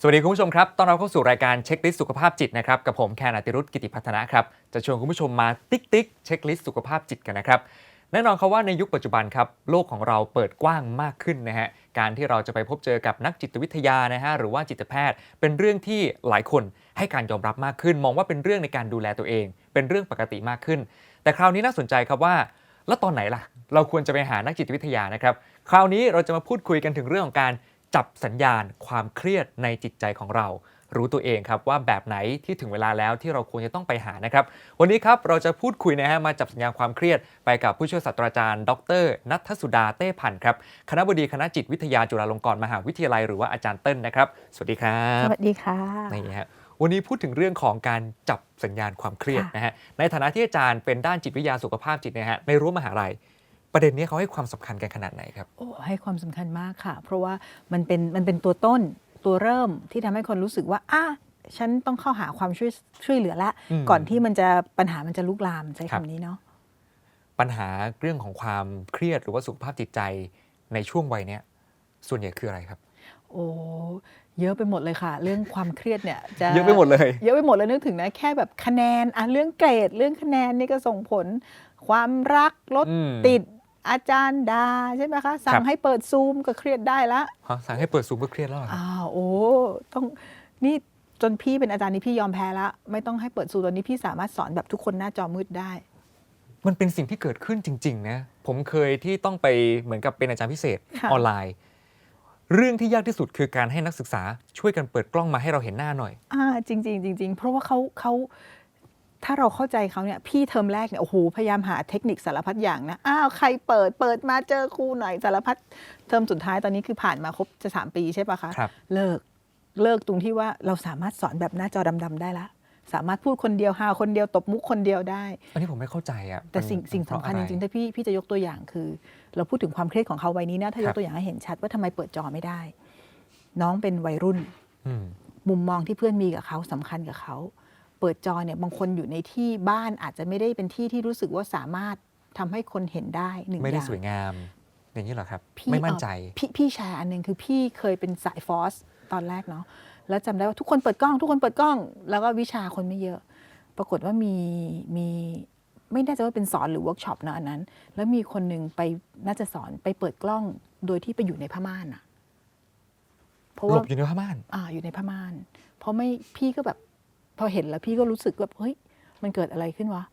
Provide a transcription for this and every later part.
สวัสดีคุณผู้ชมครับตอนเรับเข้าสู่รายการเช็คลิสต์สุขภาพจิตนะครับ กับผมแคนอติรุธกิติพัฒนะครับ จะชวนคุณผู้ชมมาติ๊กติ๊กเช็คลิสต์สุขภาพจิตกันนะครับ แน่นอนครับว่าในยุคปัจจุบันครับ โลกของเราเปิดกว้างมากขึ้นนะฮะ การที่เราจะไปพบเจอกับนักจิตวิทยานะฮะ หรือว่าจิตแพทย์ เป็นเรื่องที่หลายคนให้การยอมรับมากขึ้น มองว่าเป็นเรื่องในการดูแลตัวเอง เป็นเรื่องปกติมากขึ้น แต่คราวนี้น่าสนใจครับว่า แล้วตอนไหนล่ะ เราควรจะไปหานักจิตวิทยานะครับ คราวนี้เราจะมาพูดคุยกันถึงเรื่องของการ จับสัญญาณความเครียดในจิตใจของเรา รู้ตัวเองครับว่าแบบไหนที่ถึงเวลาแล้วที่เราควรจะต้องไปหานะครับ วันนี้ครับเราจะพูดคุยนะฮะมาจับสัญญาณความเครียดไปกับผู้ช่วยศาสตราจารย์ ดรนัทสุดาเต้พันธ์ครับคณะบดีคณะจิตวิทยาจุฬาลงกรณ์มหาวิทยาลัยหรือว่าอาจารย์เติ้ลนะครับ สวัสดีครับสวัสดีค่ะนี่ฮะวันนี้พูดถึงเรื่องของการจับสัญญาณความเครียดค่ะนะฮะในฐานะที่อาจารย์เป็นด้านจิตวิทยาสุขภาพจิตนะฮะในรั้วมหาลัย ประเด็นนี้เขาให้ความสำคัญกันขนาดไหนครับโอ้ให้ความสำคัญมากค่ะ เพราะว่ามันเป็นมันเป็นตัวต้นตัวเริ่มที่ทำให้คนรู้สึกว่าอะฉันต้องเข้าหาความช่วยช่วยเหลือละอืมก่อนที่มันจะปัญหามันจะลุกลามใช้ครับคำนี้เนาะปัญหาเรื่องของความเครียดหรือว่าสุขภาพจิตใจในช่วงวัยเนี้ยส่วนใหญ่คืออะไรครับ โอ้เยอะไปหมดเลยค่ะ เรื่องความเครียดเนี่ยจะเยอะไปหมดเลย เยอะไปหมดเลยนึกถึงนะแค่แบบคะแนนอะเรื่องเกรดเรื่องคะแนนนี่ก็ส่งผล ความรักรถอืมติด อาจารย์ดาใช่ไหมคะ สั่ครังบให้เปิดซูมก็เครียดได้ละฮะสั่งให้เปิดซูมก็เครียดแล้วเหรอครับอ้าวโอ้ต้องนี่จนพี่เป็นอาจารย์นี่พี่ยอมแพ้ละไม่ต้องให้เปิดซูมตอนนี้พี่สามารถสอนแบบทุกคนหน้าจอมืดได้ มันเป็นสิ่งที่เกิดขึ้นจริง ๆ นะ ผมเคยที่ต้องไปเหมือนกับเป็นอาจารย์พิเศษค่ะออนไลน์ เรื่องที่ยากที่สุดคือการให้นักศึกษาช่วยกันเปิดกล้องมาให้เราเห็นหน้าหน่อย อ่า จริง ๆ จริง ๆ เพราะว่าเขาเขา ถ้าเราเข้าใจเขาเนี่ยพี่เทอมแรกเนี่ยโอ้โหพยายามหาเทคนิคสารพัดอย่างนะอ้าวใครเปิดเปิดมาเจอครูหน่อยสารพัดเทอมสุดท้ายตอนนี้คือผ่านมาครบจะสามปีใช่ปะคะครับ เลิกเลิกตรงที่ว่าเราสามารถสอนแบบหน้าจอดำๆได้ละ สามารถพูดคนเดียวหาคนเดียวตบมุกคนเดียวได้ อันนี้ผมไม่เข้าใจอะแต่สิ่งมันสิ่งเพาะสำคัญอะจไริงๆ ถ้าพี่พี่จะยกตัวอย่างคือ เราพูดถึงความเครียดของเขาวัยนี้นะถ้ายครักบตัวอย่างให้เห็นชัดว่าทำไมเปิดจอไม่ได้ น้องเป็นวัยรุ่นอืมมุมมองที่เพื่อนมีกับเขาสำคัญกับเขา เปิดจอเนี่ยบางคนอยู่ในที่บ้านอาจจะไม่ได้เป็นที่ที่รู้สึกว่าสามารถทำให้คนเห็นได้หนึ่งไม่ได้อย่างสวยงาม อย่างนี้เหรอครับพี่ไม่มั่นใจเอ่อพี่พี่แชร์อันหนึ่งคือพี่เคยเป็นสายฟอสตอนแรกเนาะแล้วจำได้ว่าทุกคนเปิดกล้อง ทุกคนเปิดกล้อง แล้วก็วิชาคนไม่เยอะ ปรากฏว่ามีมีไม่แน่ใจว่าเป็นสอนหรือเวิร์กช็อปนะอันนั้น แล้วมีคนหนึ่งไปน่าจะสอนไปเปิดกล้องโดยที่ไปอยู่ในผ้าม่านอะเพราะหลว่าบอยู่ในผ้าม่าน อ่าอยู่ในผ้าม่าน เพราะไม่พี่ก็แบบ พอเห็นแล้วพี่ก็รู้สึกแบบเฮ้ยมันเกิดอะไรขึ้นวะ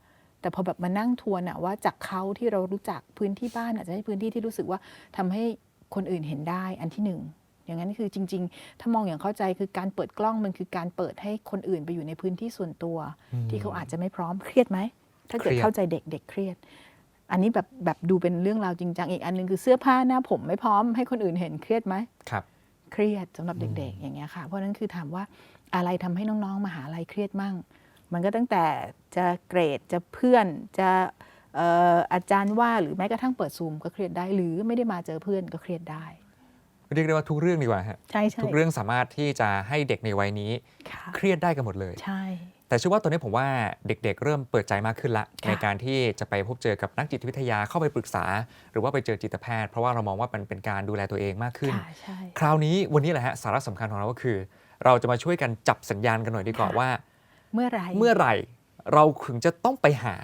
แต่พอแบบมานั่งทวนอะว่าจากเขาที่เรารู้จักพื้นที่บ้านอาจจะให้พื้นที่ที่รู้สึกว่าทำให้คนอื่นเห็นได้อันที่หนึ่งอย่างนั้นคือจริง ๆ ถ้ามองอย่างเข้าใจคือการเปิดกล้องมันคือการเปิดให้คนอื่นไปอยู่ในพื้นที่ส่วนตัวอืมที่เขาอาจจะไม่พร้อมเครียดไหมถ้าเกิดเครียดเข้าใจเด็กเด็กเครียด อันนี้แบบแบบดูเป็นเรื่องราวจริงจังอีกอันหนึงคือเสื้อผ้าหน้าผมไม่พร้อมให้คนอื่นเห็นเครียดไหมครับ เครียดสำหรับเด็ก ๆ อย่างเงี้ยค่ะ เพราะฉะนั้นคือถามว่า อะไรทำให้น้องๆมหาลัยเครียดมั่ง มันก็ตั้งแต่จะเกรดจะเพื่อนจะเอ่ออาจารย์ว่าหรือแม้กระทั่งเปิดซูมก็เครียดได้ หรือไม่ได้มาเจอเพื่อนก็เครียดได้เรียกได้ว่าทุกเรื่องดีกว่าฮะใช่ใช่ทุกเรื่องสามารถที่จะให้เด็กในวัยนี้ค่ะเครียดได้กันหมดเลย ใช่ แต่เชื่อว่าตอนนี้ผมว่าเด็กๆ เริ่มเปิดใจมากขึ้นละค่ะในการที่จะไปพบเจอกับนักจิตวิทยาเข้าไปปรึกษา หรือว่าไปเจอจิตแพทย์ เพราะว่าเรามองว่ามันเป็นการดูแลตัวเองมากขึ้นค่ะใช่คราวนี้วันนี้แหละฮะสาระสำคัญของเราก็คือ เราจะมาช่วยกันจับสัญญาณกันหน่อยดีกว่าค่ะว่า เมื่อไหรเมื่อไหร่เราถึงจะต้องไปหา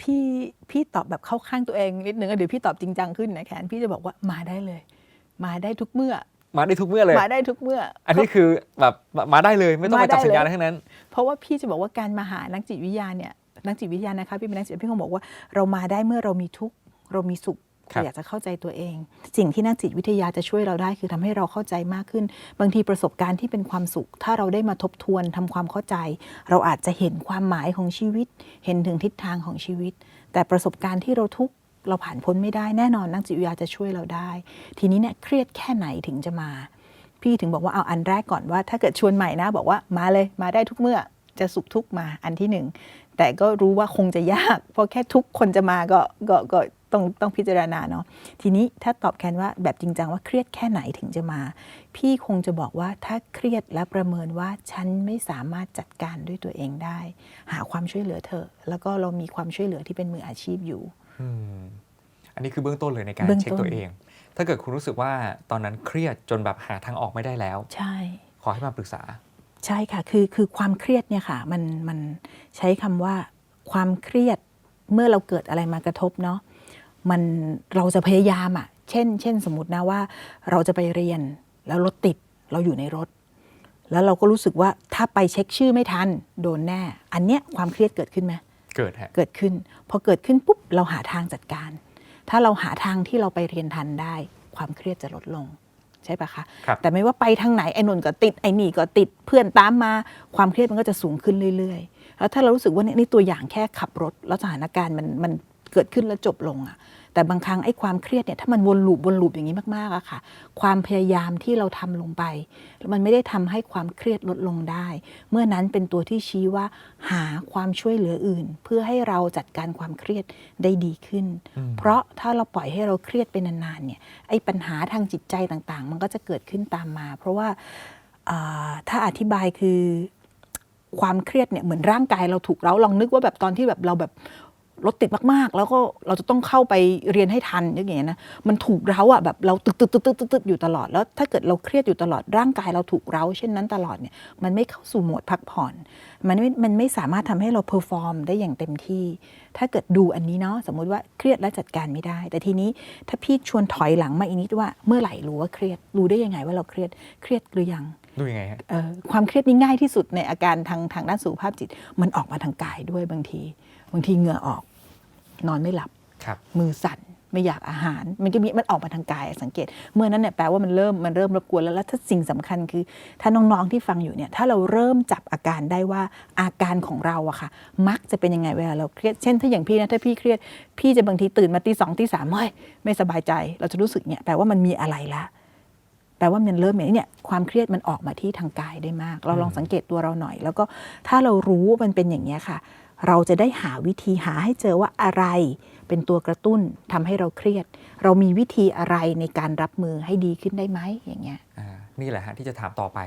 พี่พี่ตอบแบบเข้าข้างตัวเองนิดนึงแล้วเดี๋ยวพี่ตอบจริงจังขึ้นนะแคนพี่จะบอกว่ามาได้เลย มาได้ทุกเมื่อ มาได้ทุกเมื่อเลย มาได้ทุกเมื่อ อันนี้คือแบบมาได้เลยไม่ต้องมาจับสัญญาณมาได้เลยทั้งนั้น เพราะว่าพี่จะบอกว่าการมาหานักจิตวิทยาเนี่ยนักจิตวิทยานะคะพี่เป็นนักจิตพี่คงบอกว่าเรามาได้เมื่อเรามีทุกข์เรามีสุขครับ เราอยากจะเข้าใจตัวเอง สิ่งที่นักจิตวิทยาจะช่วยเราได้คือทำให้เราเข้าใจมากขึ้น บางทีประสบการณ์ที่เป็นความสุข ถ้าเราได้มาทบทวนทำความเข้าใจ เราอาจจะเห็นความหมายของชีวิต เห็นถึงทิศทางของชีวิต แต่ประสบการณ์ที่เราทุกเราผ่านพ้นไม่ได้แน่นอนนักจิตวิทยาจะช่วยเราได้ ทีนี้เนี่ยเครียดแค่ไหนถึงจะมา พี่ถึงบอกว่าเอาอันแรกก่อนว่า ถ้าเกิดชวนใหม่นะบอกว่ามาเลยมาได้ทุกเมื่อจะสุขทุกมาอันที่หนึ่งแต่ก็รู้ว่าคงจะยาก เพราะแค่ทุกคนจะมาก็ก็ก็ ต้องต้องพิจารณาเนาะทีนี้ถ้าตอบแคนว่าแบบจริงจังว่าเครียดแค่ไหนถึงจะมา พี่คงจะบอกว่าถ้าเครียดและประเมินว่าฉันไม่สามารถจัดการด้วยตัวเองได้ หาความช่วยเหลือเถอะแล้วก็เรามีความช่วยเหลือที่เป็นมืออาชีพอยู่อืมอันนี้คือเบื้องต้นเลยในการเบื้องเช็คต้นตัวเอง ถ้าเกิดคุณรู้สึกว่าตอนนั้นเครียดจนแบบหาทางออกไม่ได้แล้ว ใช่ ขอให้มาปรึกษา ใช่ค่ะ คือคือความเครียดเนี่ยค่ะ มันมันใช้คำว่าความเครียดเมื่อเราเกิดอะไรมากระทบเนาะ มันเราจะพยายามอะ่ะ เช่น เช่นสมมตินะว่าเราจะไปเรียนแล้วรถติดเราอยู่ในรถ แล้วเราก็รู้สึกว่าถ้าไปเช็คชื่อไม่ทันโดนแน่ อันเนี้ยความเครียดเกิดขึ้นไหมเกิดฮะเกิดขึ้น พอเกิดขึ้นปุ๊บเราหาทางจัดการ ถ้าเราหาทางที่เราไปเรียนทันได้ ความเครียดจะลดลงใช่ปะคะครับแต่ไม่ว่าไปทางไหนไอ้นนก็ติดไอ้นี่ก็ติดเพื่อนตามมาความเครียดมันก็จะสูงขึ้นเรื่อย ๆ แล้วถ้าเรารู้สึกว่าเนี่ยนี่ตัวอย่างแค่ขับรถ แล้วสถานการณ์มันมัน เกิดขึ้นแล้วจบลงอะแต่บางครั้งไอ้ความเครียดเนี่ยถ้ามันวนลูปวนลูปอย่างนี้มากๆอะค่ะ ความพยายามที่เราทำลงไป มันไม่ได้ทำให้ความเครียดลดลงได้ เมื่อนั้นเป็นตัวที่ชี้ว่าหาความช่วยเหลืออื่น เพื่อให้เราจัดการความเครียดได้ดีขึ้นอืมเพราะถ้าเราปล่อยให้เราเครียดไปนานๆเนี่ยไอ้ปัญหาทางจิตใจต่างๆ มันก็จะเกิดขึ้นตามมา เพราะว่าอ่าถ้าอธิบายคือความเครียดเนี่ยเหมือนร่างกายเราถูกเราลองนึกว่าแบบตอนที่แบบเราแบบ รถติดมากๆ แล้วก็เราจะต้องเข้าไปเรียนให้ทันอย่างเงี้ยนะมันถูกเร้าอะแบบเราตึกตึกตึกตึกตึกตึกอยู่ตลอดแล้วถ้าเกิดเราเครียดอยู่ตลอดร่างกายเราถูกเร้า เช่นนั้นตลอดเนี่ยมันไม่เข้าสู่โหมดพักผ่อน มันไม่มันไม่สามารถทำให้เราเพอร์ฟอร์มได้อย่างเต็มที่ ถ้าเกิดดูอันนี้เนาะสมมุติว่าเครียดและจัดการไม่ได้ แต่ทีนี้ถ้าพี่ชวนถอยหลังมาอีกนิดว่าเมื่อไหร่รู้ว่าเครียดรู้ได้ยังไงว่าเราเครียดเครียดหรือยังดูยังไงฮะเอ่อความเครียดนี่ง่ายที่สุดในอาการทางทางด้านสุขภาพจิต มันออกมาทางกายด้วยบางที บางทีเหงื่อออก นอนไม่หลับครับ มือสั่นไม่อยากอาหาร มันก็มีมันออกมาทางกายสังเกต เมื่อนั้นเนี่ยแปลว่ามันเริ่มมันเริ่มรบกวนแล้วแล้วถ้าสิ่งสำคัญคือ ถ้าน้องๆที่ฟังอยู่เนี่ยถ้าเราเริ่มจับอาการได้ว่าอาการของเราอะค่ะ มักจะเป็นยังไงเวลาเราเครียดเช่นถ้าอย่างพี่นะถ้าพี่เครียด พี่จะบางทีตื่นมาตีสองตีสามเฮ้ยไม่สบายใจ เราจะรู้สึกเนี่ยแปลว่ามันมีอะไรละแปลว่ามันเริ่มอย่างนี้เนี่ยความเครียดมันออกมาที่ทางกายได้มาก เราลองสังเกตตัวเราหน่อย แล้วก็ถ้าเรารู้ว่ามันเป็นอย่างนี้ยค่ะ เราจะได้หาวิธีหาให้เจอว่าอะไร เป็นตัวกระตุ้นทำให้เราเครียด เรามีวิธีอะไรในการรับมือให้ดีขึ้นได้ไหมอย่างเงี้ยอ่านี่แหละฮะที่จะถามต่อไป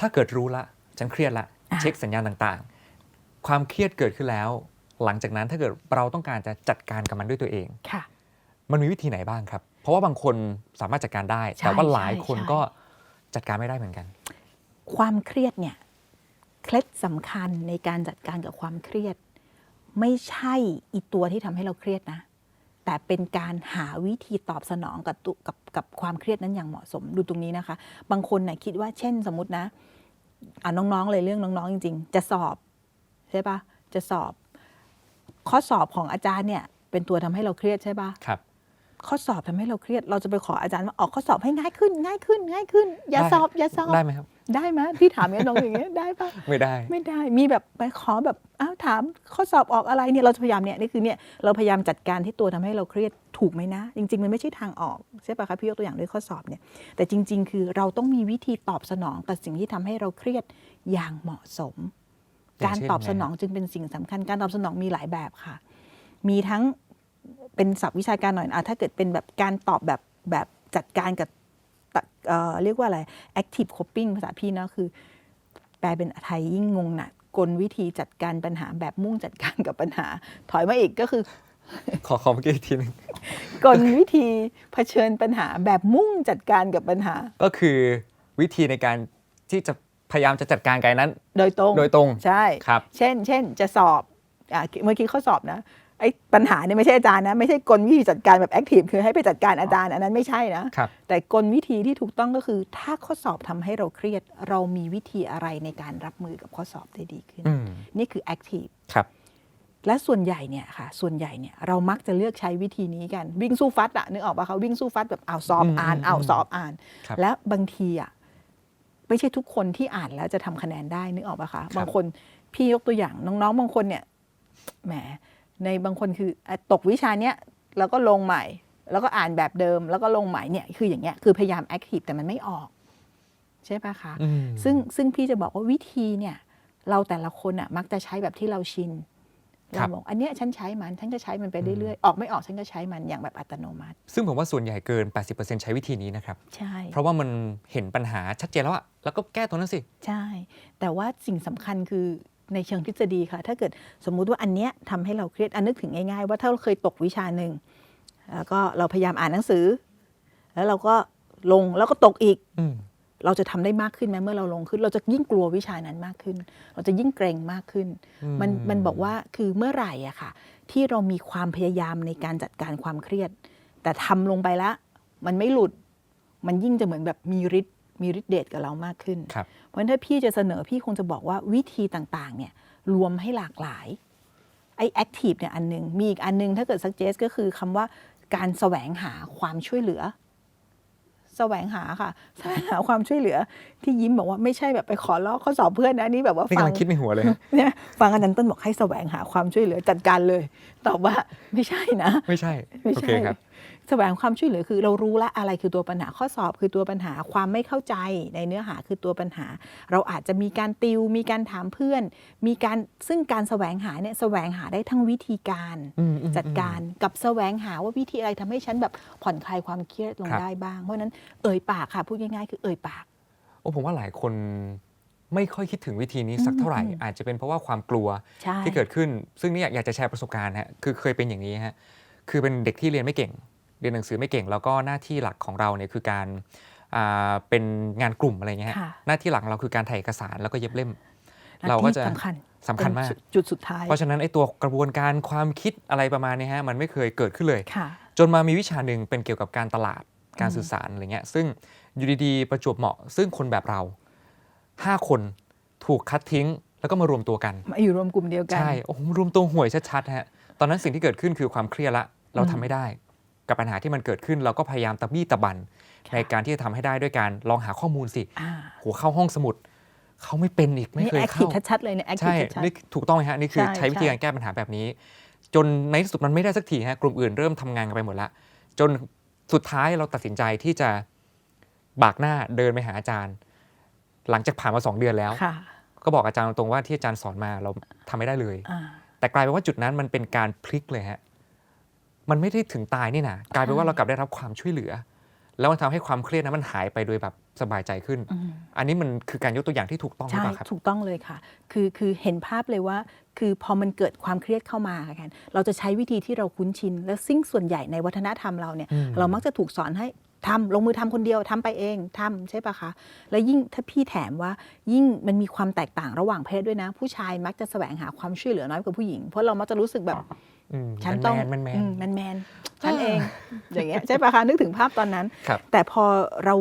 ถ้าเกิดรู้ละฉันเครียดละอะเช็คสัญญาณต่างๆ ความเครียดเกิดขึ้นแล้ว หลังจากนั้นถ้าเกิดเราต้องการจะจัดการกับมันด้วยตัวเองค่ะ มันมีวิธีไหนบ้างครับ เพราะว่าบางคนสามารถจัดการได้ใช่แต่ว่าหลายคนใช่ก็จัดการไม่ได้เหมือนกัน ความเครียดเนี่ย เคล็ดสำคัญในการจัดการกับความเครียด ไม่ใช่อีตัวที่ทำให้เราเครียดนะ แต่เป็นการหาวิธีตอบสนองกับตุกับกับความเครียดนั้นอย่างเหมาะสมดูตรงนี้นะคะ บางคนน่ะคิดว่าเช่นสมมตินะอ่าน้องๆเลยเรื่องน้องๆจริง ๆ จะสอบใช่ปะจะสอบ ข้อสอบของอาจารย์เนี่ย เป็นตัวทำให้เราเครียดใช่ปะครับ ข้อสอบทำให้เราเครียด เราจะไปขออาจารย์ว่าออกข้อสอบให้ง่ายขึ้น ง่ายขึ้น ง่ายขึ้น อย่าได้สอบอย่าสอบได้ไหมครับได้ไหมพี่ถามเนี่ยน้องอย่างเงี้ยได้ปะไม่ได้ ไม่ได้มีแบบไปขอแบบอ้าวถามข้อสอบออกอะไรเนี่ยเราจะพยายามเนี่ยนี่คือเนี่ยเราพยายามจัดการที่ตัวทำให้เราเครียดถูกไหมนะ จริง ๆ มันไม่ใช่ทางออกใช่ปะคะพี่ยกตัวอย่างด้วยข้อสอบเนี่ยแต่จริง ๆ คือเราต้องมีวิธีตอบสนองกับสิ่งที่ทำให้เราเครียดอย่างเหมาะสมอย่างการเช่นตอบสนองจึงเป็นสิ่งสำคัญการตอบสนองมีหลายแบบค่ะ มีทั้ง เป็นศัพท์วิชาการหน่อยอะถ้าเกิดเป็นแบบการตอบแบบแบบจัดการกับตะเอ่อเรียกว่าอะไร active coping ภาษาพี่เนาะคือ แปลเป็นไทยยิ่งงงหนักกลวิธีจัดการปัญหาแบบมุ่งจัดการกับปัญหา ถอยมาอีกก็คือ ขอขอเมื่อกี้อีกทีหนึงกลวิธีเผชิญปัญหาแบบมุ่งจัดการกับปัญหา ก็คือวิธีในการที่จะพยายามจะจัดการกับไอ้นั้น โดยตรงโดยตรง ใช่ ครับ เช่น เช่น จะสอบอะเมื่อกี้ข้อสอบนะ ไอ้ปัญหาเนี่ยไม่ใช่อาจารย์นะ ไม่ใช่กลวิธีจัดการแบบแอคทีฟคือให้ไปจัดการอาจารย์ อันนั้นไม่ใช่นะครับแต่กลวิธีที่ถูกต้องก็คือ ถ้าข้อสอบทำให้เราเครียด เรามีวิธีอะไรในการรับมือกับข้อสอบได้ดีขึ้นอืมนี่คือแอคทีฟครับและส่วนใหญ่เนี่ยค่ะ ส่วนใหญ่เนี่ยเรามักจะเลือกใช้วิธีนี้กันวิ่งสู้ฟัดอะนึกออกปะคะวิ่งสู้ฟัดแบบเอาสอบอืมอ่านอืมเอาอืมสอบอ่านครับและบางทีอะไม่ใช่ทุกคนที่อ่านแล้วจะทำคะแนนได้นึกออกปะคะบางคนพี่ยกตัวอย่างน้องๆ บางคนเนี่ยแหม ในบางคนคืออะตกวิชาเนี้ยแล้วก็ลงใหม่ แล้วก็อ่านแบบเดิม แล้วก็ลงใหม่เนี่ยคืออย่างเงี้ยคือพยายามแอคทีฟแต่มันไม่ออก ใช่ปะคะอืมซึ่งซึ่งพี่จะบอกว่าวิธีเนี่ยเราแต่ละคนอะมักจะใช้แบบที่เราชินครัเราบบอกอันเนี้ยฉันใช้มัน ฉันก็ใช้มันไปเรื่อยๆ ออกไม่ออกฉันก็ใช้มันอย่างแบบอัตโนมัติ ซึ่งผมว่าส่วนใหญ่เกิน 80%ใช้วิธีนี้นะครับ ใช่ เพราะว่ามันเห็นปัญหาชัดเจนแล้วอะแล้วก็แก้ตรงนั้นสิ ใช่ แต่ว่าสิ่งสำคัญคือ ในเชิงทฤษฎีค่ะ ถ้าเกิดสมมุติว่าอันเนี้ยทำให้เราเครียดอันนึกถึงง่ายๆ ว่าถ้าเราเคยตกวิชาหนึ่งแล้วก็เราพยายามอ่านหนังสือ แล้วเราก็ลงแล้วก็ตกอีกอืมเราจะทำได้มากขึ้นไหมเมื่อเราลงขึ้น เราจะยิ่งกลัววิชานั้นมากขึ้น เราจะยิ่งเกรงมากขึ้นอืมมันมันบอกว่าคือเมื่อไหร่อะค่ะ ที่เรามีความพยายามในการจัดการความเครียด แต่ทำลงไปแล้วมันไม่หลุด มันยิ่งจะเหมือนแบบมีฤทธิ์ มีฤทธิ์เดชกับเรามากขึ้น ครับ เพราะฉะนั้นถ้าพี่จะเสนอพี่คงจะบอกว่าวิธีต่างๆเนี่ยรวมให้หลากหลายไอ้แอคทีฟเนี่ยอันหนึ่งมีอีกอันหนึงถ้าเกิด suggest ก็คือคำว่าการแสวงหาความช่วยเหลือ แสวงหาค่ะ แสวงหาความช่วยเหลือ ที่ยิ้มบอกว่าไม่ใช่แบบไปขอลอกข้อสอบเพื่อนนะอันนี่แบบว่านี่ฟักำงลังคิดในหัวเลยฮะ เนี่ยฟังอาจารย์ต้นบอกให้แสวงหาความช่วยเหลือจัดการเลย ตอบว่าไม่ใช่นะ ไม่ใช่ ไม่โอใช่เคครับ แสวงความช่วยเหลือคือเรารู้ละอะไรคือตัวปัญหาข้อสอบคือตัวปัญหาความไม่เข้าใจในเนื้อหาคือตัวปัญหา เราอาจจะมีการติว มีการถามเพื่อน มีการซึ่งการแสวงหาเนี่ยแสวงหาได้ทั้งวิธีการอืมอืมจัดการกับแสวงหาว่าวิธีอะไรทำให้ฉันแบบผ่อนคลายความเครียดลงครับได้บ้าง เพราะฉะนั้นเอ่ยปากค่ะพูดง่ายๆ คือเอ่ยปากโอ้ผมว่าหลายคนไม่ค่อยคิดถึงวิธีนี้สักเท่าไหร่อืมอาจจะเป็นเพราะว่าความกลัวใช่ที่เกิดขึ้น ซึ่งนี่อยากจะแชร์ประสบการณ์ฮะคือเคยเป็นอย่างนี้ฮะคือเป็นเด็กที่เรียนไม่เก่ง เรียนหนังสือไม่เก่งแล้วก็หน้าที่หลักของเราเนี่ยคือการอ่าเป็นงานกลุ่มอะไรเงี้ยฮะค่ะหน้าที่หลักของเราคือการถ่ายเอกสารแล้วก็เย็บเล่มหน้เราก็ที่จะสำคัญสำคัญมากเป็นจุดสุดท้าย เพราะฉะนั้นไอ้ตัวกระบวนการความคิดอะไรประมาณนี้ฮะมันไม่เคยเกิดขึ้นเลยค่ะจนมามีวิชาหนึ่งเป็นเกี่ยวกับการตลาดการอืมสื่อสารอะไรเงี้ยซึ่งอยู่ดีๆ ประจวบเหมาะ ซึ่งคนแบบเราห้าคนถูกคัดทิ้ง แล้วก็มารวมตัวกันมาอยู่รวมกลุ่มเดียวกันใช่โอ้โหรวมตัวห่วยชัดๆฮะตอนนั้นสิ่งที่เกิดขึ้นคือความเครียดละเราทำไม่ได้ กับปัญหาที่มันเกิดขึ้น เราก็พยายามตะบี้ตะบันค่ะในการที่จะทำให้ได้ด้วยการลองหาข้อมูลสิอ่าหัวเข้าห้องสมุดเขาไม่เป็นอีกไม่นี่เคยแอคทีฟเข้าชัดๆเลยเนี่ยแอคทีฟใช่ชัดนี่ถูกต้องไหมฮะนี่คือใช่ใช้วิธีใช่การแก้ปัญหาแบบนี้ จนในที่สุดมันไม่ได้สักทีฮะกลุ่มอื่นเริ่มทำงานกันไปหมดละจนสุดท้ายเราตัดสินใจที่จะบากหน้าเดินไปหาอาจารย์ หลังจากผ่านมาสองเดือนแล้วๆค่ะก็บอกอาจารย์ตรงๆว่าที่อาจารย์สอนมาเราทำไม่ได้เลยอ่าแต่กลายเป็นว่าจุดนั้นมันเป็นการพลิกเลยฮะ มันไม่ได้ถึงตายนี่นะกลายเป็นว่าเรากลับได้รับความช่วยเหลือ แล้วมันทำให้ความเครียดนั้นมันหายไปโดยแบบสบายใจขึ้นอืมอันนี้มันคือการยกตัวอย่างที่ถูกต้องหรือใช่เปล่าครับ ถูกต้องเลยค่ะ คือคือเห็นภาพเลยว่า คือพอมันเกิดความเครียดเข้ามาค่ะแคนเราจะใช้วิธีที่เราคุ้นชิน และสิ่งส่วนใหญ่ในวัฒนธรรมเราเนี่ย อืม เรามักจะถูกสอนให้ทำลงมือทำคนเดียวทำไปเองทำใช่ปะคะ แล้วยิ่งถ้าพี่แถมว่ายิ่งมันมีความแตกต่างระหว่างเพศด้วยนะ ผู้ชายมักจะแสวงหาความช่วยเหลือน้อยกว่าผู้หญิง เพราะเรามักจะรู้สึกแบบอืม ฉันต้องแมนแมนอืแมนแมนๆฉันเอง อย่างเงี้ยใช่ปะคะนึกถึงภาพตอนนั้นครับแต่พอเรา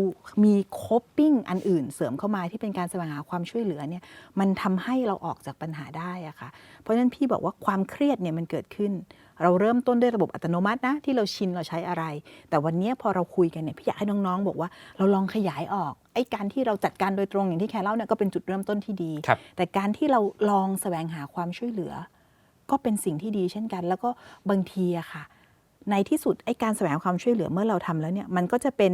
มีโคปปิ้งอันอื่นเสริมเข้ามาที่เป็นการแสวงหาความช่วยเหลือเนี่ยมันทำให้เราออกจากปัญหาได้อะค่ะ เพราะฉะนั้นพี่บอกว่าความเครียดเนี่ยมันเกิดขึ้น เราเริ่มต้นด้วยระบบอัตโนมัตินะที่เราชินเราใช้อะไร แต่วันเนี้ยพอเราคุยกันเนี่ยพี่อยากให้น้องๆ บอกว่าเราลองขยายออกไอ้การที่เราจัดการโดยตรงอย่างที่แคร์เล่าเนี่ยก็เป็นจุดเริ่มต้นที่ดีครับแต่การที่เราลองแสวงหาความช่วยเหลือ ก็เป็นสิ่งที่ดีเช่นกัน แล้วก็บางทีอะค่ะ ในที่สุดไอ้การแสวงความช่วยเหลือเมื่อเราทำแล้วเนี่ยมันก็จะเป็น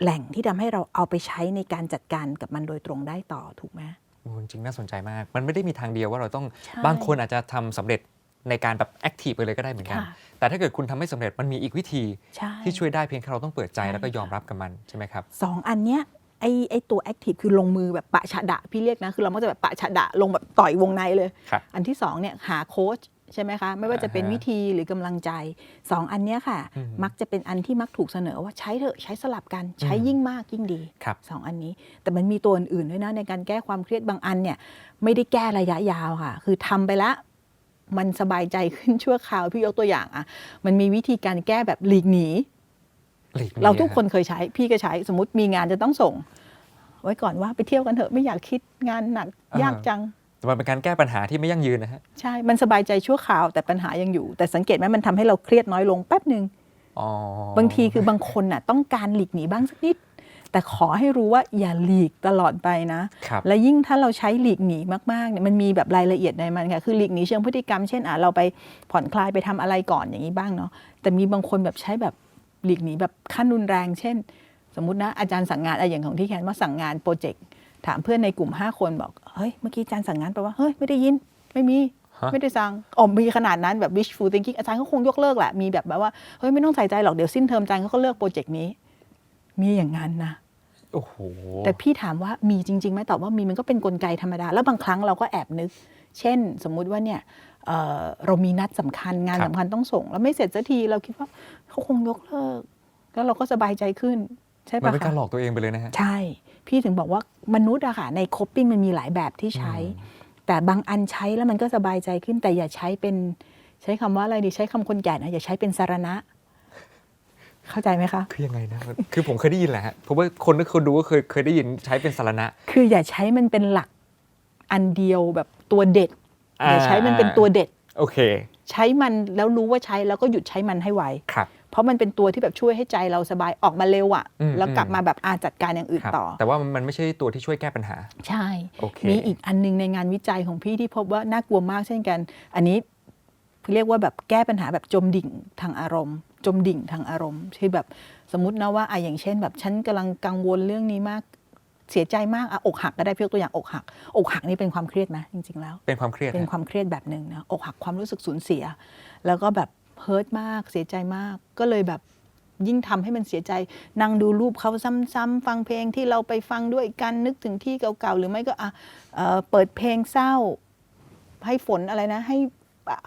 แหล่งที่ทำให้เราเอาไปใช้ในการจัดการกับมันโดยตรงได้ต่อถูกไหมโอ้จริงๆน่าสนใจมาก มันไม่ได้มีทางเดียวว่าเราต้องใช่บางคนอาจจะทำสำเร็จในการแบบแอคทีฟไปเลยก็ได้เหมือนกันค่ะแต่ถ้าเกิดคุณทำไม่สำเร็จมันมีอีกวิธีใช่ที่ช่วยได้เพียงแค่เราต้องเปิดใจใช่แล้วก็ยอมค่ะรับกับมันใช่ไหมครับสองอันเนี้ย ไอ้ไอ้ตัวแอคทีฟคือลงมือแบบปะฉะดะ พี่เรียกนะ คือเราก็จะแบบปะฉะดะลงแบบต่อยวงในเลย ครับอันที่สองเนี่ยหาโค้ชใช่ไหมคะ ไม่ว่าจะเป็นอ่าฮะวิธีหรือกำลังใจสองอันเนี้ยค่ะ อืมมักจะเป็นอันที่มักถูกเสนอว่าใช้เถอะใช้สลับกันใช้อืมยิ่งมากยิ่งดีครับ สองอันนี้ แต่มันมีตัวอื่นๆด้วยนะในการแก้ความเครียดบางอันเนี่ยไม่ได้แก้ระยะยาวค่ะ คือทำไปแล้วมันสบายใจขึ้นชั่วคราวพี่ยกตัวอย่างอะมันมีวิธีการแก้แบบหลีกหนีหลีกห เราทุกอะคนเคยใช้พี่ก็ใช้สมมติมีงานจะต้องส่ง ไว้ก่อนว่าไปเที่ยวกันเถอะไม่อยากคิดงานหนักอ่ายยากจังแต่มันเป็นการแก้ปัญหาที่ไม่ยั่งยืนนะฮะใช่ มันสบายใจชั่วคราวแต่ปัญหายังอยู่ แต่สังเกตไหมมันทำให้เราเครียดน้อยลงแป๊บหนึ่งอ๋อบางทีคือบางคนน่ะต้องการหลีกหนีบ้างสักนิด แต่ขอให้รู้ว่าอย่าหลีกตลอดไปนะครับและยิ่งถ้าเราใช้หลีกหนีมากๆเนี่ยมันมีแบบรายละเอียดในมันค่ะคือหลีกหนีเชิงพฤติกรรมเช่นอะเราไปผ่อนคลายไปทำอะไรก่อนอย่างนี้บ้างเนาะแต่มีบางคนแบบใช้แบบ หลีกหนีแบบขั้นรุนแรง เช่น สมมุตินะอาจารย์สั่งงานอะอย่างของที่แคนว่าสั่งงานโปรเจกต์ถามเพื่อนในกลุ่ม 5 คนบอกเฮ้ยเมื่อกี้อาจารย์สั่งงานไปว่าเฮ้ยไม่ได้ยินไม่มีฮะไม่ได้สั่งอ๋อมีขนาดนั้นแบบ wishful thinking อาจารย์ก็คงยกเลิกแหละมีแบบแบบว่าเฮ้ยไม่ต้องใส่ใจหรอกเดี๋ยวสิ้นเทอมอาจารย์เขาก็เลิกโปรเจกต์นี้ มีอย่างนั้นนะโอ้โหแต่พี่ถามว่ามีจริงๆไหมตอบว่ามีมันก็เป็นกลไกธรรมดา แล้วบางครั้งเราก็แอบนึก เช่น สมมุติว่าเนี่ย เอ่อเรามีนัดสำคัญงานครับสำคัญต้องส่ง แล้วไม่เสร็จสักทีเราคิดว่าเขาคงยกเลิก แล้วเราก็สบายใจขึ้น ใช่มันปะเป็นการคะหลอกตัวเองไปเลยนะฮะใช่ พี่ถึงบอกว่ามนุษย์อะค่ะในคบปิ้งมันมีหลายแบบที่ใช้ แต่บางอันใช้แล้วมันก็สบายใจขึ้น แต่อย่าใช้เป็นใช้คำว่าอะไรดีใช้คำคนแก่นะอย่าใช้เป็นสารณะเข้าใจไหมคะ คือยังไงนะ คือผมเคยได้ยินแหละฮะเพราะว่าคนที่คนดูก็เคยเคยได้ยินใช้เป็นสารณะ คืออย่าใช้มันเป็นหลักอันเดียวแบบตัวเด็ด อ่าอย่าใช้มันเป็นตัวเด็ดโอเค ใช้มันแล้วรู้ว่าใช้แล้วก็หยุดใช้มันให้ไวครับเพราะมันเป็นตัวที่แบบช่วยให้ใจเราสบายออกมาเร็วอะอืมแล้วกลับมาแบบอาจัดการอย่างอื่นครับต่อ แต่ว่ามันไม่ใช่ตัวที่ช่วยแก้ปัญหา ใช่โอเคมีอีกอันหนึงในงานวิจัยของพี่ที่พบว่าน่ากลัวมากเช่นกัน อันนี้เรียกว่าแบบแก้ปัญหาแบบจมดิ่งทางอารมณ์ จมดิ่งทางอารมณ์คือแบบสมมตินะว่าอะอย่างเช่น แบบฉันกำลังกังวลเรื่องนี้มาก เสียใจมากอะอกหักก็ได้พี่ยกตัวอย่างอกหัก อกหักนี่เป็นความเครียดไหมจริง ๆ แล้ว เป็นความเครียดเป็นฮะความเครียดแบบหนึ่งนะอกหักความรู้สึกสูญเสีย แล้วก็แบบเฮิร์ตมากเสียใจมากก็เลยแบบยิ่งทำให้มันเสียใจนั่งดูรูปเขาซ้ำๆฟังเพลงที่เราไปฟังด้วยกันนึกถึงที่เก่าๆ หรือไม่ก็อะเอ่อเปิดเพลงเศร้า ให้ฝนอะไรนะ ให้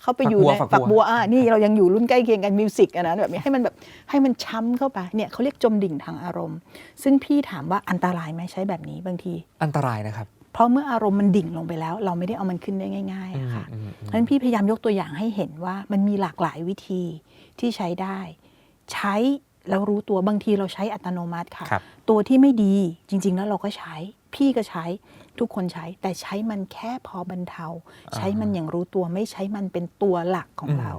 เข้าไปอยู่ในฝักบัวฝัฝักกบับัววอะนี่เรายังอยู่รุ่นใกล้เคียงกันมิวสิกอะนะแบบนี้ให้มันแบบให้มันช้ำเข้าไปเนี่ยเขาเรียกจมดิ่งทางอารมณ์ ซึ่งพี่ถามว่าอันตรายไหมใช้แบบนี้บางที อันตรายนะครับเพราะเมื่ออารมณ์มันดิ่งลงไปแล้ว เราไม่ได้เอามันขึ้นได้ง่ายๆอะค่ะอืมอืมอืมเพราะฉะนั้นพี่พยายามยกตัวอย่างให้เห็นว่ามันมีหลากหลายวิธีที่ใช้ได้ ใช้แล้วรู้ตัวบางทีเราใช้อัตโนมัติค่ะครับตัวที่ไม่ดีจริง ๆ แล้วเราก็ใช้พี่ก็ใช้ ทุกคนใช้แต่ใช้มันแค่พอบรรเทา ใช้มันอย่างรู้ตัวไม่ใช้มันเป็นตัวหลักของเรา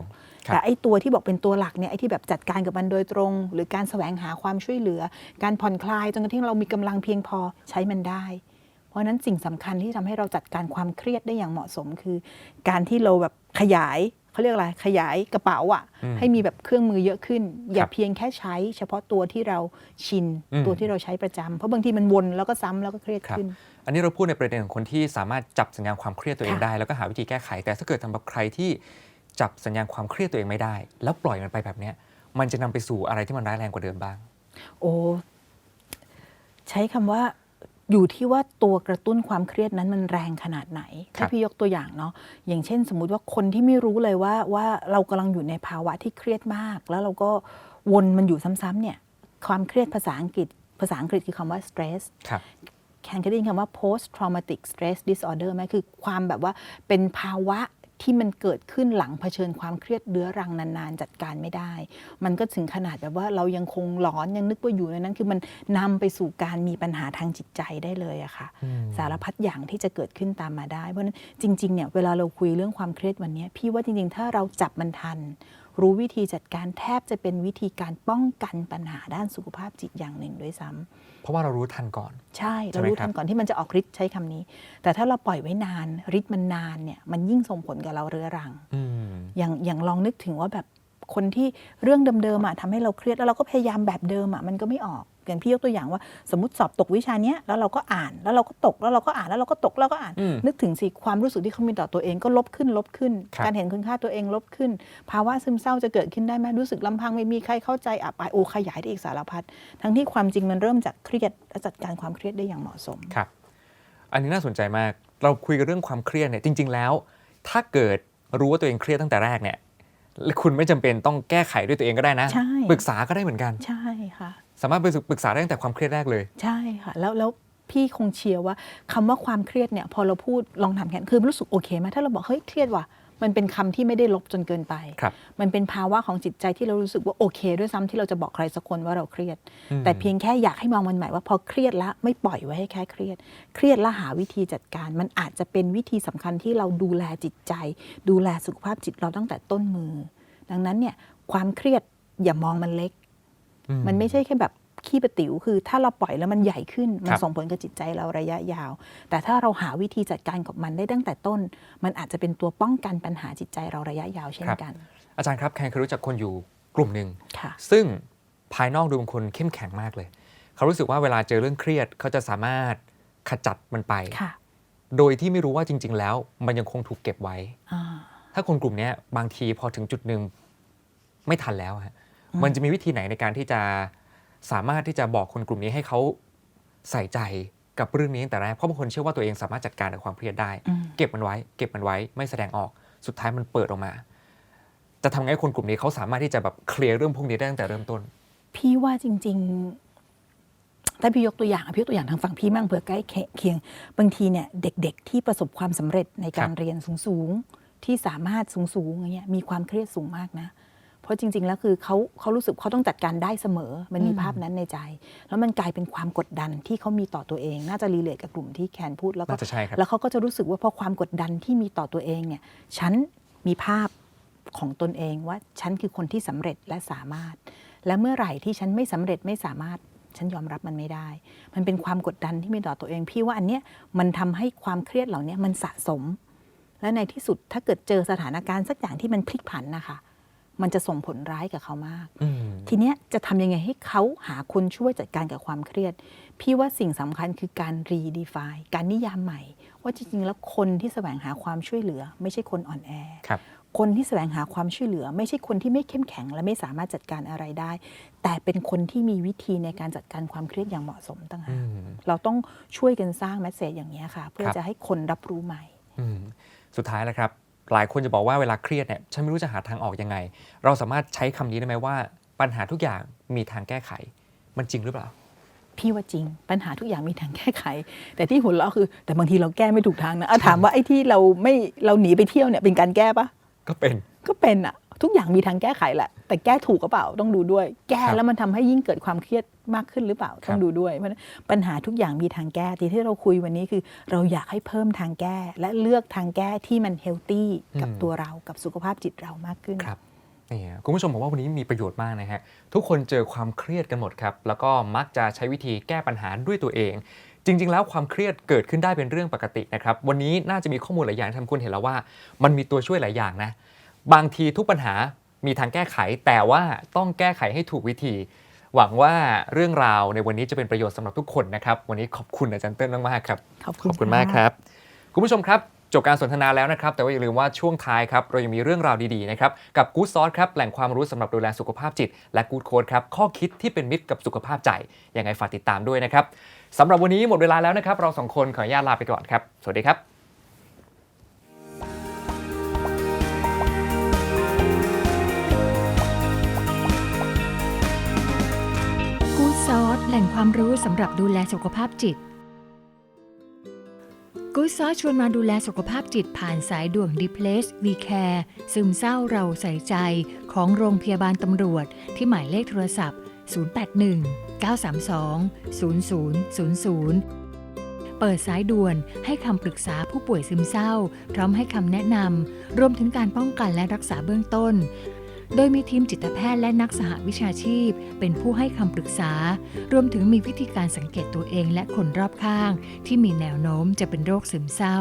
ครับแต่ไอ้ตัวที่บอกเป็นตัวหลักเนี่ยไอ้ที่แบบจัดการกับมันโดยตรง หรือการแสวงหาความช่วยเหลือ การผ่อนคลายจนกระทั่งเรามีกำลังเพียงพอใช้มันได้ เพราะฉะนั้นสิ่งสำคัญที่ทำให้เราจัดการความเครียดได้อย่างเหมาะสมคือ การที่เราแบบขยายเขาเรียกอะไรขยายกระเป๋าอะอืมให้มีแบบเครื่องมือเยอะขึ้น อย่าครับเพียงแค่ใช้ เฉพาะตัวที่เราชินอืมตัวที่เราใช้ประจำเพราะบางทีมันวนแล้วก็ซ้ำแล้วก็เครียดครับขึ้น อันนี้เราพูดในประเด็นของคนที่สามารถจับสัญญาณความเครียดตัวเองค่ะได้ แล้วก็หาวิธีแก้ไข แต่ถ้าเกิดสำหรับใครที่จับสัญญาณความเครียดตัวเองไม่ได้ แล้วปล่อยมันไปแบบเนี้ยมันจะนำไปสู่อะไรที่มันร้ายแรงกว่าเดิมบ้าง โอ้ใช้คำว่าอยู่ที่ว่าตัวกระตุ้นความเครียดนั้นมันแรงขนาดไหนครัถ้าบพี่ยกตัวอย่างเนาะอย่างเช่น สมมุติว่าคนที่ไม่รู้เลยว่าว่าเรากำลังอยู่ในภาวะที่เครียดมาก แล้วเราก็วนมันอยู่ซ้ำๆเนี่ยความเครียดภาษาอังกฤษ ภาษาอังกฤษคือคำว่า stress ครับ แคนเคยได้ยินคำว่า post traumatic stress disorder ไหมคือความแบบว่าเป็นภาวะที่มันเกิดขึ้นหลังเผชิญความเครียดเรื้อรังนานๆ จัดการไม่ได้ มันก็ถึงขนาดแบบว่าเรายังคงหลอนยังนึกว่าอยู่ในนั้นคือมันนำไปสู่การมีปัญหาทางจิตใจได้เลยอะค่ะอืมสารพัดอย่างที่จะเกิดขึ้นตามมาได้ เพราะฉะนั้นจริงๆเนี่ยเวลาเราคุยเรื่องความเครียดวันเนี้ยพี่ว่าจริงๆ ถ้าเราจับมันทัน รู้วิธีจัดการแทบจะเป็นวิธีการป้องกันปัญหาด้านสุขภาพจิตอย่างหนึ่งด้วยซ้ำเพราะว่าเรารู้ทันก่อน ใช่ใช่เราไหมรู้ครัทับนก่อนที่มันจะออกฤทธิ์ใช้คำนี้ แต่ถ้าเราปล่อยไว้นานฤทธิ์มันนานเนี่ยมันยิ่งส่งผลกับเราเรื้อรังอืมอย่างอย่างลองนึกถึงว่าแบบคนที่เรื่องเดิมๆอะทำให้เราเครียดแล้วเราก็พยายามแบบเดิมอะมันก็ไม่ออก อย่างพี่ยกตัวอย่างว่า สมมติสอบตกวิชาเนี้ยแล้วเราก็อ่านแล้วเราก็ตกแล้วเราก็อ่านแล้วเราก็ตกแล้วเราก็อ่านอืมนึกถึงสิความรู้สึกที่เขามีต่อตัวเองก็ลบขึ้นลบขึ้นครับการเห็นคุณค่าตัวเองลบขึ้น ภาวะซึมเศร้าจะเกิดขึ้นได้ไหมรู้สึกลำพังไม่มีใครเข้าใจอับอายโอขยายได้อีกสารพัดทั้งที่ความจริงมันเริ่มจากเครียดและจัดการความเครียดได้อย่างเหมาะสมครับอันนี้น่าสนใจมาก เราคุยกันเรื่องความเครียดเนี่ยจริง ๆ แล้ว ถ้าเกิดรู้ว่าตัวเองเครียดตั้งแต่แรกเนี่ยคุณไม่จำเป็นต้องแก้ไขด้วยตัวเองก็ได้นะใช่ปรึกษาก็ได้เหมือนกัน ใช่ค่ะ สามารถไปปรึกษาได้ตั้งแต่ความเครียดแรกเลย ใช่ค่ะ แล้วแล้วพี่คงเชียร์ว่าคำว่าความเครียดเนี่ยพอเราพูดลองถามแคนคือรู้สึกโอเคไหมถ้าเราบอกเฮ้ยเครียดว่ะมันเป็นคำที่ไม่ได้ลบจนเกินไปครับมันเป็นภาวะของจิตใจที่เรารู้สึกว่าโอเค ด้วยซ้ำที่เราจะบอกใครสักคนว่าเราเครียดอืมแต่เพียงแค่อยากให้มองมันใหม่ว่าพอเครียดแล้วไม่ปล่อยไว้ให้แค่เครียด เครียดแล้วหาวิธีจัดการ มันอาจจะเป็นวิธีสำคัญที่เราดูแลจิตใจ ดูแลสุขภาพจิตเราตั้งแต่ต้นมือ ดังนั้นเนี่ยความเครียดอย่ามองมันเล็กอื มันไม่ใช่แค่แบบขี้ประติ๋วคือถ้าเราปล่อยแล้วมันใหญ่ขึ้น มัคนรับส่งผลกับจิตใจเราระยะยาว แต่ถ้าเราหาวิธีจัดการกับมันได้ตั้งแต่ต้น มันอาจจะเป็นตัวป้องกันปัญหาจิตใจเราระยะยาวเช่นกัน อาจารย์ครับแคนเคยรู้จักคนอยู่กลุ่มหนึ่งค่ะซึ่งภายนอกดูเป็นคนเข้มแข็งมากเลย เขารู้สึกว่าเวลาเจอเรื่องเครียดเขาจะสามารถขจัดมันไปค่ะโดยที่ไม่รู้ว่าจริง ๆ แล้ว มันยังคงถูกเก็บไว้อ่าถ้าคนกลุ่มเนี้ยบางทีพอถึงจุดหนึ่งไม่ทันแล้วฮะอื มมันจะมีวิธีไหนในการที่จะสามารถที่จะบอกคนกลุ่มนี้ให้เขาใส่ใจกับเรื่องนี้ตั้งแต่แรกเพราะบางคนเชื่อว่าตัวเองสามารถจัดการกับความเครียดได้อืมเก็บมันไว้ เก็บมันไว้ไม่แสดงออกสุดท้ายมันเปิดออกมา จะทำไงให้คนกลุ่มนี้เขาสามารถที่จะแบบเคลียร์เรื่องพวกนี้ได้ตั้งแต่เริ่มต้น พี่ว่าจริง ๆ ถ้าพี่ยกตัวอย่างอะพี่ยกตัวอย่างทางฝั่งพี่มั่งเผื่อใกล้เคียง บางทีเนี่ยเด็ก ๆ ที่ประสบความสำเร็จในการครับเรียนสูงๆที่สามารถสูงๆอย่างเงี้ยมีความเครียดสูงมากนะ เพราะจริง ๆ แล้วคือเขาเขารู้สึกเขาต้องจัดการได้เสมอ มันมีอืมภาพนั้นในใจ แล้วมันกลายเป็นความกดดันที่เขามีต่อตัวเอง น่าจะรีเลทกับกลุ่มที่แคนพูดแล้วก็น่าจะใช่ครับ แล้วเขาก็จะรู้สึกว่าพอความกดดันที่มีต่อตัวเองเนี่ยฉันมีภาพของตนเองว่าฉันคือคนที่สำเร็จและสามารถ และเมื่อไหร่ที่ฉันไม่สำเร็จไม่สามารถ ฉันยอมรับมันไม่ได้ มันเป็นความกดดันที่มีต่อตัวเอง พี่ว่าอันเนี้ยมันทำให้ความเครียดเหล่านี้มันสะสม และในที่สุดถ้าเกิดเจอสถานการณ์สักอย่างที่มันพลิกผันนะคะ มันจะส่งผลร้ายกับเขามากอืมทีเนี้ยจะทำยังไงให้เขาหาคนช่วยจัดการกับความเครียด พี่ว่าสิ่งสำคัญคือการ redefine การนิยามใหม่ ว่าจริงๆ แล้วคนที่แสวงหาความช่วยเหลือ ไม่ใช่คนอ่อนแอครับ คนที่แสวงหาความช่วยเหลือ ไม่ใช่คนที่ไม่เข้มแข็ง และไม่สามารถจัดการอะไรได้ แต่เป็นคนที่มีวิธีในการจัดการความเครียดอย่างเหมาะสมต่างหากอืมเราต้องช่วยกันสร้างแมสเซจอย่างนี้ยค่ะ เพื่อครับ จะให้คนรับรู้ใหม่ อืมสุดท้ายแล้วครับ หลายคนจะบอกว่าเวลาเครียดเนี่ยฉันไม่รู้จะหาทางออกยังไง เราสามารถใช้คำนี้ได้ไหมว่า ปัญหาทุกอย่างมีทางแก้ไข มันจริงหรือเปล่า พี่ว่าจริง ปัญหาทุกอย่างมีทางแก้ไข แต่ที่หัวเราะคือ แต่บางทีเราแก้ไม่ถูกทางนะอะถามว่าไอ้ที่เราไม่เราหนีไปเที่ยวเนี่ยเป็นการแก้ปะก็เป็นก็เป็นอะ ทุกอย่างมีทางแก้ไขแหละ แต่แก้ถูกหรือเปล่าต้องดูด้วย แก้ครับแล้วมันทำให้ยิ่งเกิดความเครียดมากขึ้นหรือเปล่าครัต้อบงดูด้วย เพราะฉะนั้นปัญหาทุกอย่างมีทางแก้ที่ที่เราคุยวันนี้คือ เราอยากให้เพิ่มทางแก้ และเลือกทางแก้ที่มันเฮลตี้กับตัวเรากับสุขภาพจิตเรามากขึ้นครับนี่คุณผู้ชมผมว่าวันนี้มีประโยชน์มากนะฮะทุกคนเจอความเครียดกันหมดครับแล้วก็มักจะใช้วิธีแก้ปัญหาด้วยตัวเอง จริง ๆ แล้วความเครียดเกิดขึ้นได้เป็นเรื่องปกตินะครับวันนี้น่าจะมีข้อมูลหลายอย่างที่ทำให้คุณเห็นแล้วว่า มันมีตัวช่วยหลายอย่างนะ บางทีทุกปัญหามีทางแก้ไข แต่ว่าต้องแก้ไขให้ถูกวิธี หวังว่าเรื่องราวในวันนี้จะเป็นประโยชน์สำหรับทุกคนนะครับ วันนี้ขอบคุณอาจารย์เติ้ลมากๆครับขอบคุณขอบคุณค่ะมากครับ คุณผู้ชมครับจบการสนทนาแล้วนะครับ แต่ว่าอย่าลืมว่าช่วงท้ายครับ เรายังมีเรื่องราวดีๆนะครับ กับ Good s o u r c e ครับ แหล่งความรู้สำหรับดูแลสุขภาพจิต และ Good Code ครับ ข้อคิดที่เป็นมิตรกับสุขภาพใจ ยังไงฝากติดตามด้วยนะครับสำหรับวันนี้หมดเวลาแล้วนะครับ เราสองคนขออนุญาตลาไปก่อนครับ สวัสดีครับ แหล่งความรู้สำหรับดูแลสุขภาพจิตกูซอชวนมาดูแลสุขภาพจิตผ่านสายด่วนดีเพลสวีแคร์ซึมเศร้าเราใส่ใจของโรงพยาบาลตำรวจที่หมายเลขโทรศัพท์ 081 932 0000 เปิดสายด่วนให้คำปรึกษาผู้ป่วยซึมเศร้า พร้อมให้คำแนะนำ รวมถึงการป้องกันและรักษาเบื้องต้น โดยมีทีมจิตแพทย์และนักสหวิชาชีพ เป็นผู้ให้คำปรึกษา รวมถึงมีวิธีการสังเกตตัวเองและคนรอบข้าง ที่มีแนวโน้มจะเป็นโรคซึมเศร้า